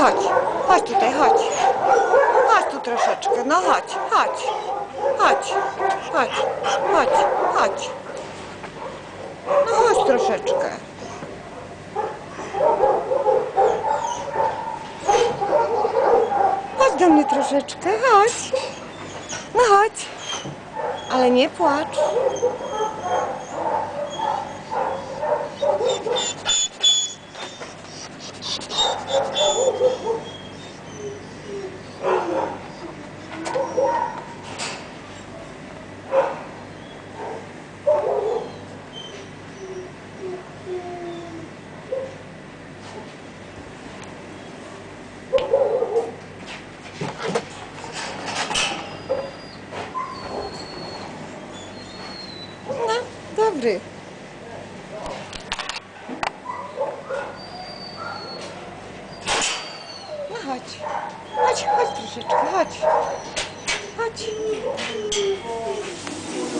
chodź. Chodź tutaj, chodź. Chodź tu troszeczkę. No chodź, chodź. Chodź, chodź, chodź, chodź. No chodź troszeczkę. Chodź do mnie troszeczkę, chodź. No chodź. Ale nie płacz. No, dobry. No chodź. Chodź, chodź troszeczkę, chodź. Chodź.